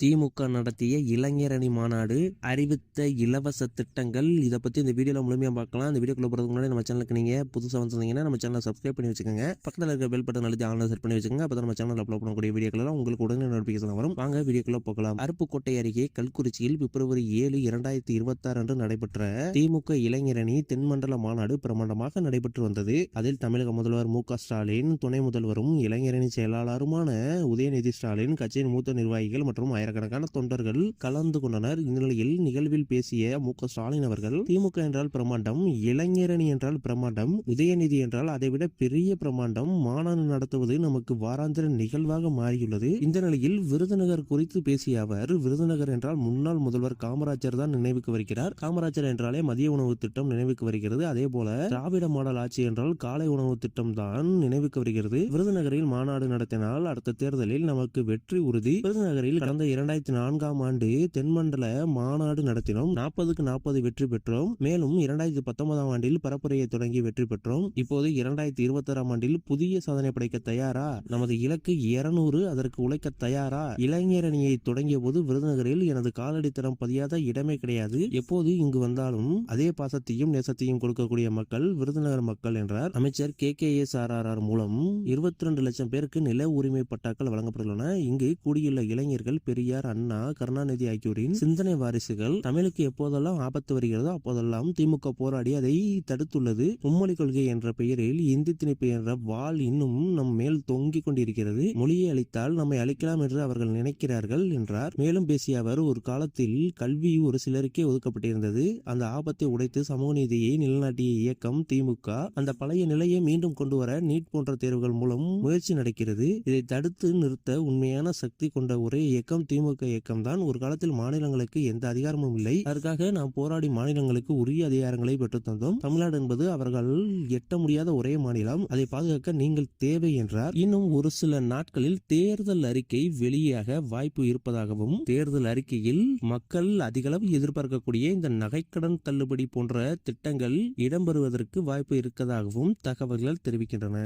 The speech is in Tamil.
திமுக நடத்திய இளைஞரணி மாநாடு அறிவித்த இலவச திட்டங்கள். இதை பற்றி இந்த வீடியோவில் முழுமையாக பார்க்கலாம். இந்த வீடியோக்குள்ள போகிறதுக்கு முன்னாடி நம்ம சேனலுக்கு நீங்கள் புதுசாக வந்திருந்தீங்கன்னா நம்ம சேனலை சப்ஸ்கிரைப் பண்ணி வச்சுக்கோங்க. பக்கத்தில் இருக்க பெல் பட்டன் அழுத்தி ஆன்லைன் செட் பண்ணி வச்சுக்கோங்க. அப்போ நம்ம சேனல் அப்லோட் பண்ணக்கூடிய வீடியோக்கள் உங்களுக்கு உடனே நோட்டிஃபிகேஷன் வரும். வாங்க வீடியோக்குள்ள போகலாம். அருப்புக்கோட்டை அருகே கல்குறிச்சியில் பிப்ரவரி ஏழு இரண்டாயிரத்தி இருபத்தாறு அன்று நடைபெற்ற திமுக இளைஞரணி தென்மண்டல மாநாடு பிரமாண்டமாக நடைபெற்று வந்தது. அதில் தமிழக முதல்வர் மு க ஸ்டாலின் துணை முதல்வரும் இளைஞரணி செயலாளருமான உதயநிதி ஸ்டாலின் கட்சியின் மூத்த நிர்வாகிகள் மற்றும் ஆயிரக்கணக்கான தொண்டர்கள் கலந்து கொண்டனர். இந்நிலையில் நிகழ்வில் பேசிய மு. ஸ்டாலின் அவர்கள் திமுக என்றால் பிரமாண்டம் இளைஞரணி என்றால் பிரமாண்டம் உதயநிதி என்றால் அதைவிட பெரிய பிரமாண்டம் மாநாடு நடத்துவது நமக்கு வாராந்திர நிகழ்வாக மாறியுள்ளது. இந்த நிலையில் விருதுநகர் குறித்து பேசிய அவர் விருதுநகர் என்றால் முன்னாள் முதல்வர் காமராஜர் தான் நினைவுக்கு வருகிறார். காமராஜர் என்றாலே மதிய உணவு திட்டம் நினைவுக்கு வருகிறது. அதே போல திராவிட மாடல் ஆட்சி என்றால் காலை உணவு திட்டம் தான் நினைவுக்கு வருகிறது. விருதுநகரில் மாநாடு நடத்தினால் அடுத்த தேர்தலில் நமக்கு வெற்றி உறுதி. விருதுநகரில் கடந்த இரண்டாயிரத்தி நான்காம் ஆண்டு தென்மண்டல மாநாடு நடத்தினோம். நாற்பதுக்கு நாற்பது வெற்றி பெற்றோம். மேலும் இரண்டாயிரத்தி பத்தொன்பதாம் ஆண்டில் பரப்புரையை தொடங்கி வெற்றி பெற்றோம். இப்போது இரண்டாயிரத்தி இருபத்தாறாம் ஆண்டில் புதிய சாதனை படைக்க தயாரா? நமது இலக்கு இருநூறு அதற்கு உழைக்க தயாரா? இளைஞரணியை தொடங்கிய போது விருதுநகரில் எனது காலடித்தரம் பதியாத இடமே கிடையாது. எப்போது இங்கு வந்தாலும் அதே பாசத்தையும் நேசத்தையும் கொடுக்கக்கூடிய மக்கள் விருதுநகர் மக்கள் என்றார். அமைச்சர் K. K. S R R R மூலம் இருபத்தி ரெண்டு லட்சம் பேருக்கு நில உரிமை பட்டாக்கள் வழங்கப்பட்டுள்ளன. இங்கு கூடியுள்ள இளைஞர்கள் பெரியார் அண்ணா கருணாநிதி ஆகியோரின் சிந்தனை வாரிசுகள் தமிழுக்கு எப்போதெல்லாம் ஆபத்து வருகிறதோ அப்போதெல்லாம் திமுக போராடி அதை தடுத்துள்ளது. மும்மொழி கொள்கை என்ற பெயரில் இந்தி திணிப்பு என்ற வாள் இன்னும் நம் மேல் தொங்கிக் கொண்டிருக்கிறது. மொழியை அளித்தால் நம்மை அழிக்கலாம் என்று அவர்கள் நினைக்கிறார்கள் என்றார். மேலும் பேசிய அவர் ஒரு காலத்தில் கல்வி ஒரு சிலருக்கே ஒதுக்கப்பட்டிருந்தது. அந்த ஆபத்தை உடைத்து சமூக நீதியை நிலநாட்டிய இயக்கம் திமுக அந்த பழைய நிலையை மீண்டும் கொண்டு வர நீட் போன்ற தேர்வுகள் மூலம் முயற்சி நடக்கிறது. இதை தடுத்து நிறுத்த உண்மையான சக்தி கொண்ட ஒரே இயக்கம் திமுக இயக்கம் தான் ஒரு காலத்தில் மாநிலங்களுக்கு எந்த அதிகாரமும் இல்லை. அதற்காக நாம் போராடி மாநிலங்களுக்கு உரிய அதிகாரங்களை பெற்றுத்தந்தோம் தமிழ்நாடு என்பது அவர்கள் எட்ட முடியாத ஒரே மாநிலம். அதை பாதுகாக்க நீங்கள் தேவை என்றார். இன்னும் ஒரு சில நாட்களில் தேர்தல் அறிக்கை வெளியாக வாய்ப்பு இருப்பதாகவும் தேர்தல் அறிக்கையில் மக்கள் அதிகளவு எதிர்பார்க்கக்கூடிய இந்த நகைக்கடன் தள்ளுபடி போன்ற திட்டங்கள் இடம்பெறுவதற்கு வாய்ப்பு இருப்பதாகவும் தகவல்கள் தெரிவிக்கின்றன.